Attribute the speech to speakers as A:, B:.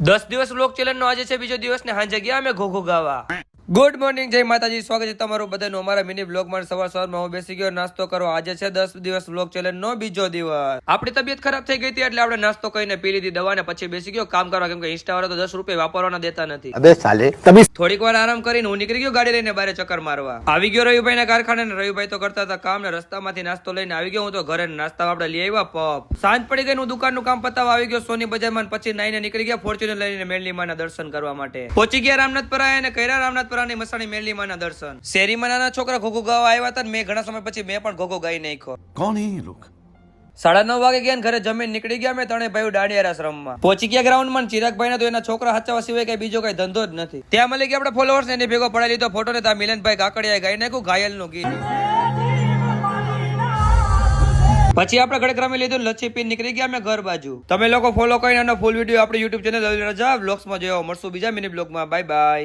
A: દસ દિવસ લોક ચેલેન્જ નો આજે છે, બીજો દિવસ ને હાંજે ગયા અમે ઘોઘો ગાવા. ગુડ મોર્નિંગ જય માતાજી. સ્વાગત છે તમારું બધાનું અમારા મિની બ્લોગમાં. સવાર સવારમાં હું બેસી ગયો નાસ્તો કરવા. આજે છે દસ દિવસ બ્લોગ ચેલેન્જ નો બીજો દિવસ. આપણી તબિયત ખરાબ થઈ ગઈ હતી એટલે આપણે નાસ્તો કરીને પી લીધી દવા ને પછી બેસી ગયો. કામ કરવા કેમ કે ઇન્સ્ટા વાળા તો દસ રૂપિયા વાપરવાના દેતા નથી.
B: અબે સાલે તभी
A: થોડીક વાર આરામ કરીને હું નીકળી ગયો ગાડી લઈને બારે ચક્કર મારવા. આવી ગયો રવિભાઈ ના કારખાને ને રવિભાઈ તો કરતા હતા કામ ને રસ્તામાંથી નાસ્તો લઈને આવી ગયો. હું તો ઘરે નાસ્તા આપણે લઈ આવ્યા પપ. સાંજ પડી ગઈ ને હું દુકાનનું કામ પતાવવા આવી ગયો સોની બજારમાં પછી નાઈને નીકળી ગયા ફોર્ચ્યુનર લઈને મેલની માના દર્શન કરવા માટે. પહોંચી ગયા રામનાથપુરા અને કર્યા છોકરા અને મસાણી મેલી માના દર્શન. શેરીમાં નાના છોકરા ઘોઘો ગાવા આવ્યા હતા મેં ઘણા સમય પછી મેં પણ ઘોઘો ગાઈ નાખ્યો.
C: કોણ હે લોક?
A: સાડા નવ વાગે ગયા ઘરે જમીન નીકળી ગયા મેં ત્રણે ભાઈઓ આશ્રમમાં પહોંચી ગયા ગ્રાઉન્ડમાં ચિરાગભાઈ તો એના છોકરા હાચવા સિવાય કઈ બીજો કઈ ધંધો જ નથી. ત્યાં મળી ગયા આપણે ફોલોઅર્સ એને ભેગો પડાવી લીધો ફોટો ને ત્યાં મિલનભાઈ કાકડિયા ગાઈ નાખ્યું ઘાયલનું ગીત. પછી આપણે ગડગ્રામે લીધું લચ્છી પીન નીકળી ગયા મેં ઘર બાજુ. તમે લોકો ફોલો કરીને ફૂલ વીડિયો આપણે યુટ્યુબ ચેનલ રજા બ્લોગ્સમાં જોયો મળશું બીજા મિની બ્લોગમાં બાય બાય